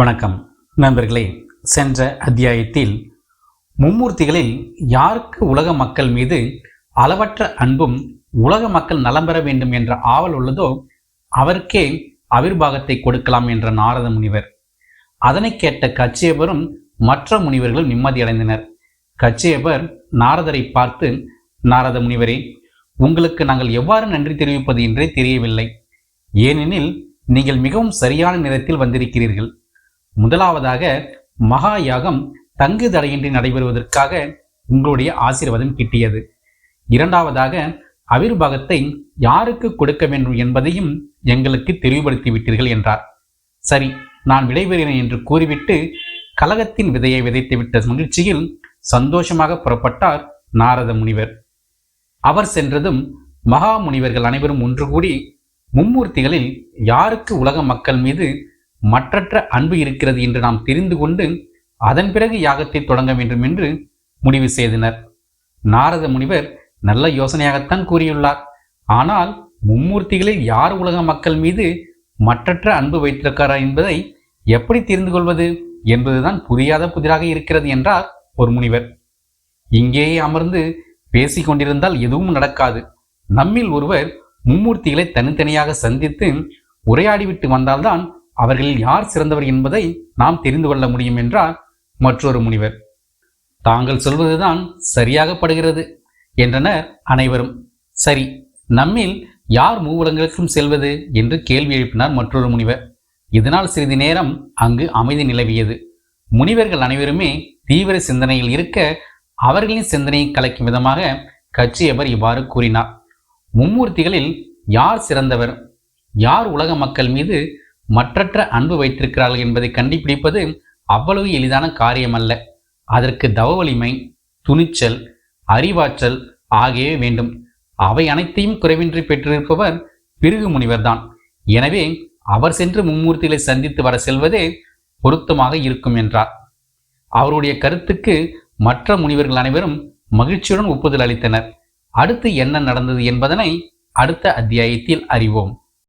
வணக்கம். நண்பர்களே சென்ற அத்தியாயத்தில் மும்மூர்த்திகளில் யாருக்கு உலக மக்கள் மீது அளவற்ற அன்பும் உலக மக்கள் நலம் பெற வேண்டும் என்ற ஆவல் உள்ளதோ அவருக்கே அவிர்வாகத்தை கொடுக்கலாம் என்ற நாரத முனிவர். அதனை கேட்ட கச்சியபரும் மற்ற முனிவர்களும் நிம்மதியடைந்தனர் கச்சியபர் நாரதரை பார்த்து நாரத முனிவரே உங்களுக்கு நாங்கள் எவ்வாறு நன்றி தெரிவிப்பது என்றே தெரியவில்லை. ஏனெனில் நீங்கள் மிகவும் சரியான நேரத்தில் வந்திருக்கிறீர்கள். முதலாவதாக மகா யாகம் தங்கு தடையின்றி நடைபெறுவதற்காக உங்களுடைய ஆசீர்வாதம் கிட்டியது. இரண்டாவதாக அவிர்வாகத்தை யாருக்கு கொடுக்க வேண்டும் என்பதையும் எங்களுக்கு தெளிவுபடுத்தி விட்டீர்கள் என்றார். சரி நான் விடைபெறுகிறேன் என்று கூறிவிட்டு கலகத்தின் விதையை விதைத்துவிட்ட மகிழ்ச்சியில் சந்தோஷமாக புறப்பட்டார் நாரத முனிவர். அவர் சென்றதும் மகா முனிவர்கள் அனைவரும் ஒன்று கூடி மும்மூர்த்திகளில் யாருக்கு உலக மக்கள் மீது மற்றற்ற அன்பு இருக்கிறது என்று நாம் தெரிந்து கொண்டு அதன் பிறகு யாகத்தை தொடங்க வேண்டும் என்று முடிவு செய்தனர். நாரத முனிவர் நல்ல யோசனையாகத்தான் கூறியுள்ளார். ஆனால் மும்மூர்த்திகளில் யார் உலக மக்கள் மீது மற்றற்ற அன்பு வைத்திருக்கிறார் என்பதை எப்படி தெரிந்து கொள்வது என்பதுதான் புரியாத புதிராக இருக்கிறது என்றார் ஒரு முனிவர். இங்கேயே அமர்ந்து பேசிக்கொண்டிருந்தால் எதுவும் நடக்காது. நம்மில் ஒருவர் மும்மூர்த்திகளை தனித்தனியாக சந்தித்து உரையாடிவிட்டு வந்தால்தான் அவர்களில் யார் சிறந்தவர் என்பதை நாம் தெரிந்து கொள்ள முடியும் என்றார் மற்றொரு முனிவர். தாங்கள் சொல்வதுதான் சரியாகப்படுகிறது என்றனர் அனைவரும். சரி நம்மில் யார் மூவுலங்களுக்கும் செல்வது என்று கேள்வி எழுப்பினார் மற்றொரு முனிவர். இதனால் சிறிது நேரம் அங்கு அமைதி நிலவியது. முனிவர்கள் அனைவருமே தீவிர சிந்தனையில் இருக்க அவர்களின் சிந்தனையை கலைக்கும் விதமாக கட்சியவர் இவ்வாறு கூறினார். மும்மூர்த்திகளில் யார் சிறந்தவர்? யார் உலக மக்கள் மீது மற்றற்ற அன்பு வைத்திருக்கிறார்கள் என்பதை கண்டுபிடிப்பது அவ்வளவு எளிதான காரியமல்ல. அதற்கு தவ வலிமை துணிச்சல் அறிவாற்றல் ஆகியவை வேண்டும். அவை அனைத்தையும் குறைவின்றி பெற்றிருப்பவர் பிருகு முனிவர்தான். எனவே அவர் சென்று மும்மூர்த்திகளை சந்தித்து வர செல்வதே பொருத்தமாக இருக்கும் என்றார். அவருடைய கருத்துக்கு மற்ற முனிவர்கள் அனைவரும் மகிழ்ச்சியுடன் ஒப்புதல் அளித்தனர். அடுத்து என்ன நடந்தது என்பதனை அடுத்த அத்தியாயத்தில் அறிவோம்.